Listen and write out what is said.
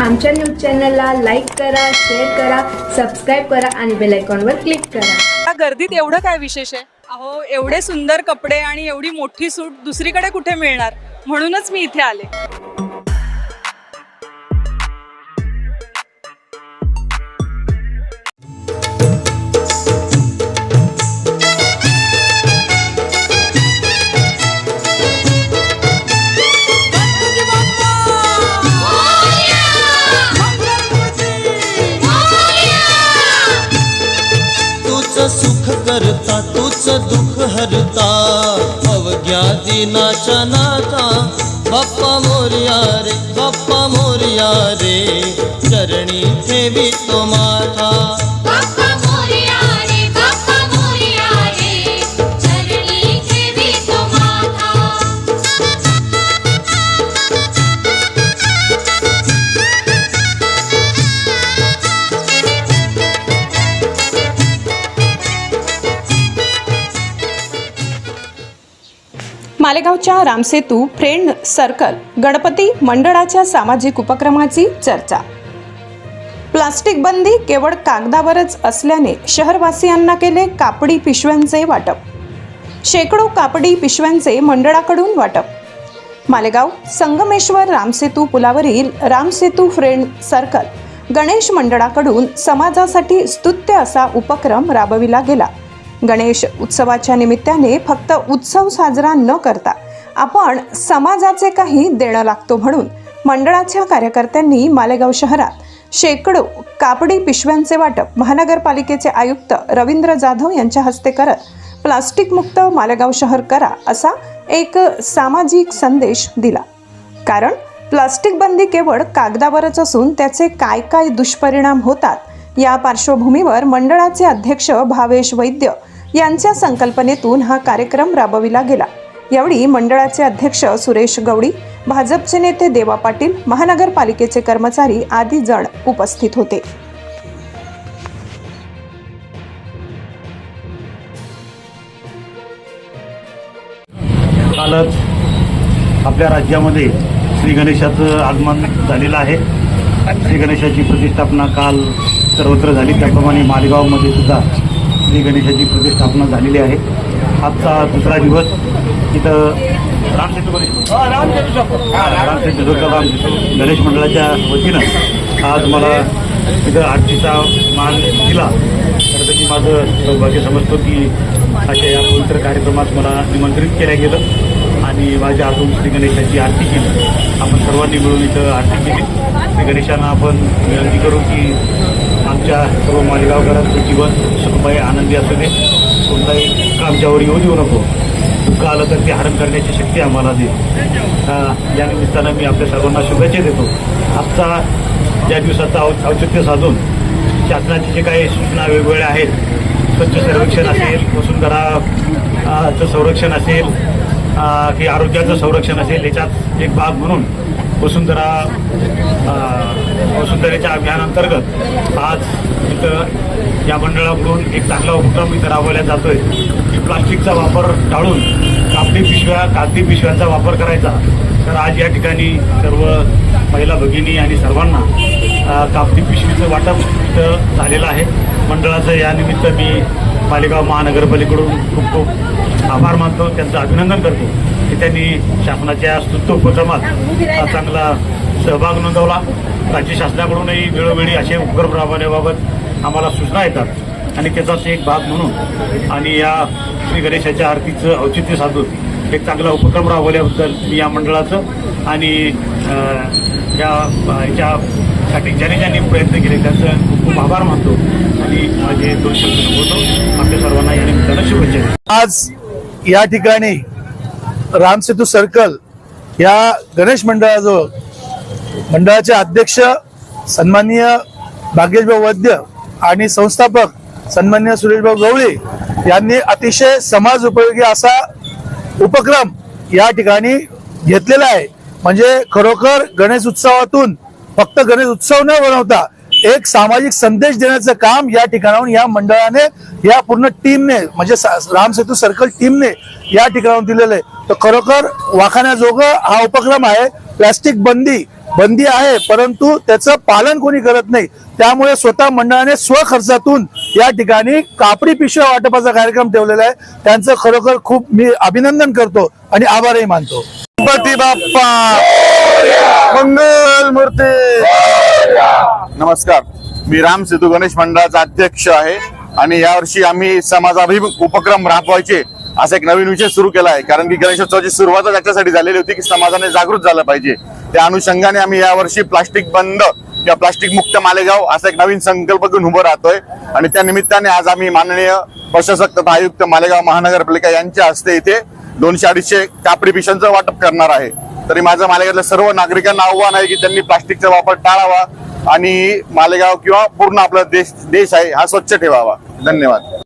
आमच्या न्यूज चॅनलला लाईक करा शेअर करा सबस्क्राईब करा आणि बेल आयकॉनवर क्लिक करा. या गर्दीत एवढं काय विशेष आहे? अहो एवढे सुंदर कपडे आणि एवढी मोठी सूट दुसरीकडे कुठे मिळणार? म्हणूनच मी इथे आले. सुख करता तूच दुःख हरता. अवघ्या दिनाच्या नाता बाप्पा मोर्या रे बाप्पा मोर्या रे. चरणी ठेवी तो माथा मालेगावच्या रामसेतू फ्रेंड सर्कल गणपती मंडळाच्या सामाजिक उपक्रमाची चर्चा. प्लास्टिक बंदी केवळ कागदावरच असल्याने शहरवासियांना केले कापडी पिशव्यांचे वाटप. शेकडो कापडी पिशव्यांचे मंडळाकडून वाटप. मालेगाव संगमेश्वर रामसेतू पुलावरील रामसेतू फ्रेंड सर्कल गणेश मंडळाकडून समाजासाठी स्तुत्य असा उपक्रम राबविला गेला. गणेश उत्सवाच्या निमित्ताने फक्त उत्सव साजरा न करता आपण समाजाचे काही देणं लागतो म्हणून मंडळाच्या कार्यकर्त्यांनी मालेगाव शहरात शेकडो कापडी पिशव्यांचे वाटप महानगरपालिकेचे आयुक्त रवींद्र जाधव यांच्या हस्ते करत प्लास्टिकमुक्त मालेगाव शहर करा असा एक सामाजिक संदेश दिला. कारण प्लास्टिक बंदी केवळ कागदावरच असून त्याचे काय काय दुष्परिणाम होतात या पार्श्वभूमीवर मंडळाचे अध्यक्ष भावेश वैद्य यांच्या संकल्पनेतून हा कार्यक्रम राबविला गेला. यावेळी मंडळाचे अध्यक्ष सुरेश गवडी भाजपचे नेते देवा पाटील महानगरपालिकेचे कर्मचारी आदी जण उपस्थित होते. कालच आपल्या राज्यामध्ये श्री गणेशाचं आगमन झालेलं आहे. श्री गणेशाची प्रतिष्ठापना काल सर्वत्र झाली. त्याप्रमाणे मालेगावमध्ये सुद्धा श्री गणेशाची प्रतिष्ठापना झालेली आहे. आजचा दुसरा दिवस इथं रामसेतू गणेश रामसेतू रामसेतू गणेश मंडळाच्या वतीनं आज मला इथं आरतीचा मान दिला. तर त्याची माझं सौभाग्य समजतो की अशा या पवित्र कार्यक्रमात मला निमंत्रित केलं गेलं आणि माझ्या हातून श्री गणेशाची आरती केली. आपण सर्वांनी मिळून इथं आरती केली. श्री गणेशांना आपण विनंती करू की आमच्या सर्व मालेगावकरांचं जीवन सुखमय आनंदी असू दे. कोणताही कामच्यावर येऊ देऊ नको. दुःख आलं तर ते हरण करण्याची शक्ती आम्हाला दे. या निमित्तानं मी आपल्या सर्वांना शुभेच्छा देतो. आजचा या दिवसाचं औ औचित्य साधून शासनाचे जे काही सूचना वेगवेगळ्या आहेत स्वच्छ सर्वेक्षण असेल वसुंधराचं संरक्षण असेल की आरोग्याचं संरक्षण असेल याच्यात एक भाग म्हणून वसुंधरा अ, अभियानांतर्गत आज इथं या मंडळाकडून एक चांगला उपक्रम इथं राबवला जातोय. की प्लास्टिकचा वापर टाळून कापडी पिशव्या कागदी पिशव्यांचा वापर करायचा. तर आज या ठिकाणी सर्व महिला भगिनी आणि सर्वांना अ, कापडी पिशवीचं वाटप इथं झालेलं आहे. मंडळाचं यानिमित्त मी मालेगाव महानगरपालिकेकडून खूप खूप आभार मानतो त्यांचं अभिनंदन करतो की त्यांनी शासनाच्या स्तुत्व उपक्रमात हा चांगला सहभाग नोंदवला. राज्य शासनाकडूनही वेळोवेळी असे उपक्रम राबवण्याबाबत आम्हाला सूचना येतात. आणि त्याचाच एक भाग म्हणून आणि या श्री गणेशाच्या आरतीचं औचित्य साधून एक चांगला उपक्रम राबवल्याबद्दल मी या मंडळाचं आणि या याच्यासाठी ज्याने ज्यांनी प्रयत्न केले त्यांचं खूप खूप आभार मानतो. आणि माझे दोन शब्द संबोधतो आपल्या सर्वांना या निमित्तानं शुभेच्छा आज या ठिकाणी रामसेतू सर्कल या गणेश मंडळाजवळ मंडळाचे अध्यक्ष सन्माननीय भाग्येशभाऊ वैद्य आणि संस्थापक सन्माननीय सुरेशभाऊ गवळे यांनी अतिशय समाज उपयोगी असा उपक्रम या ठिकाणी घेतलेला आहे. म्हणजे खरोखर गणेश उत्सवातून फक्त गणेश उत्सव न बनवता एक सामाजिक संदेश देण्याचं काम या ठिकाणाहून या मंडळाने या पूर्ण टीमने म्हणजे रामसेतू सर्कल टीमने या ठिकाणाहून दिलेलं आहे. तर खरोखर वाखाण्याजोगं हा उपक्रम आहे. प्लास्टिक बंदी बंदी आहे परंतु त्याचं पालन कोणी करत नाही. त्यामुळे स्वतः मंडळाने स्वखर्चातून या ठिकाणी कापडी पिशव्या वाटपाचा कार्यक्रम ठेवलेला आहे. त्यांचं खरोखर खूप मी अभिनंदन करतो आणि आभारही मानतो. गणपती बाप्पा! मंगल मूर्ती! नमस्कार. मी राम सिद्धू गणेश मंडळाचा अध्यक्ष आहे आणि यावर्षी आम्ही समाजाभिमुख उपक्रम राबवायचे असा एक नवीन विषय सुरू केला आहे कारण की गणेशोत्सवाची सुरुवातच याच्यासाठी झालेली होती की समाजाने जागृत झालं पाहिजे. त्या अनुषंगाने आम्ही यावर्षी प्लास्टिक बंद किंवा प्लास्टिक मुक्त मालेगाव असा एक नवीन संकल्प घेऊन उभं राहतोय. आणि त्या निमित्ताने आज आम्ही माननीय प्रशासक तथा आयुक्त मालेगाव महानगरपालिका यांच्या हस्ते इथे दोनशे अडीचशे कापडी पिशांचं वाटप करणार आहे. तरी माझं मालेगावातल्या सर्व नागरिकांना आव्हान आहे की त्यांनी प्लास्टिकचा वापर टाळावा आणि मालेगाव किंवा पूर्ण आपला देश देश आहे हा स्वच्छ ठेवावा. धन्यवाद.